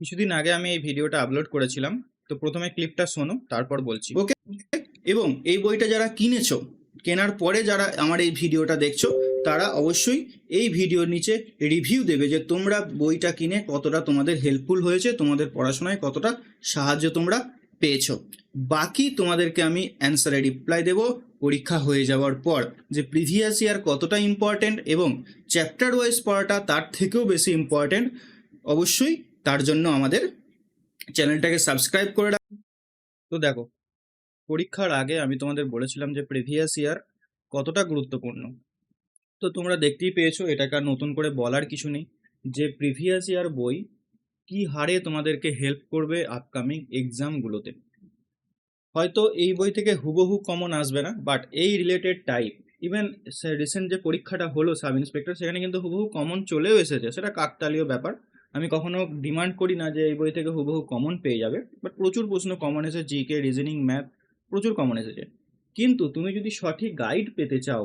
কিছুদিন আগে আমি এই ভিডিওটা আপলোড করেছিলাম। তো প্রথমে ক্লিপটা শোনো, তারপর বলছি। ওকে এবং এই বইটা যারা কিনেছো, কেনার পরে যারা আমার এই ভিডিওটা দেখছ, তারা অবশ্যই এই ভিডিওর নিচে রিভিউ দেবে যে তোমরা বইটা কিনে কতটা তোমাদের হেল্পফুল হয়েছে, তোমাদের পড়াশোনায় কতটা সাহায্য তোমরা পেয়েছ। বাকি তোমাদেরকে আমি অ্যান্সারে রিপ্লাই দেব, পরীক্ষা হয়ে যাওয়ার পর যে প্রিভিয়াস ইয়ার কতটা ইম্পর্ট্যান্ট এবং চ্যাপ্টার ওয়াইজ পড়াটা তার থেকেও বেশি ইম্পর্ট্যান্ট অবশ্যই তার জন্য আমাদের চ্যানেলটাকে সাবস্ক্রাইব করে রাখ তো দেখো, পরীক্ষার আগে আমি তোমাদের বলেছিলাম যে প্রিভিয়াস ইয়ার কতটা গুরুত্বপূর্ণ। তো তোমরা দেখতেই পেয়েছ, এটাকে আর নতুন করে বলার কিছু নেই। যে প্রিভিয়াস ইয়ার বই কি হারে তোমাদেরকে হেল্প করবে আপকামিং এক্সামগুলোতে হয়তো এই বই থেকে হুবহু কমন আসবে না বাট এই রিলেটেড টাইপ ইভেন রিসেন্ট যে পরীক্ষাটা হলো সাব ইন্সপেক্টর সেখানে কিন্তু হুবহু কমন চলেও এসেছে। সেটা কাকতালীয় ব্যাপার। আমি কখনো ডিমান্ড করি না যে এই বই থেকে হুবহু কমন পেয়ে যাবে বাট প্রচুর প্রশ্ন কমন এসেছে জিকে রিজনিং ম্যাথ প্রচুর কমন এসেছে। কিন্তু তুমি যদি সঠিক গাইড পেতে চাও,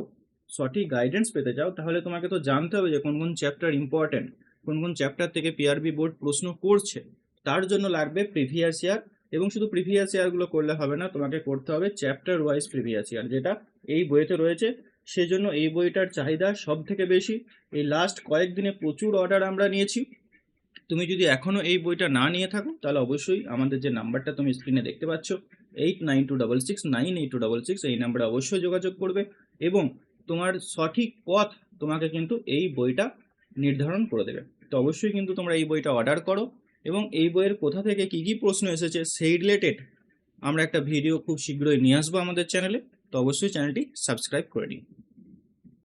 সঠিক গাইডেন্স পেতে চাও, তাহলে তোমাকে তো জানতে হবে যে কোন কোন চ্যাপ্টার ইম্পর্ট্যান্ট কোন কোন চ্যাপ্টার থেকে পিআরবি বোর্ড প্রশ্ন করছে। তার জন্য লাগবে প্রিভিয়াস ইয়ার এবং শুধু প্রিভিয়াস ইয়ারগুলো করলে হবে না, তোমাকে করতে হবে চ্যাপ্টার ওয়াইজ প্রিভিয়াস ইয়ার যেটা এই বইতে রয়েছে। সেজন্য এই বইটার চাহিদা সব থেকে বেশি। এই লাস্ট কয়েকদিনে প্রচুর অর্ডার আমরা নিয়েছি। তুমি যদি এখনও এই বইটা না নিয়ে থাকো, তাহলে অবশ্যই আমাদের যে নাম্বারটা তুমি স্ক্রিনে দেখতে পাচ্ছ eight nine two double six nine eight two double six এই নাম্বারে অবশ্যই যোগাযোগ করবে এবং তোমার সঠিক পথ তোমাকে কিন্তু এই বইটা নির্ধারণ করে দেবে। তো অবশ্যই কিন্তু তোমরা এই বইটা অর্ডার করো এবং এই বইয়ের কোথা থেকে কী কী প্রশ্ন এসেছে সেই রিলেটেড আমরা একটা ভিডিও খুব শীঘ্রই নিয়ে আসব আমাদের চ্যানেলে তো অবশ্যই চ্যানেলটি সাবস্ক্রাইব করে নিই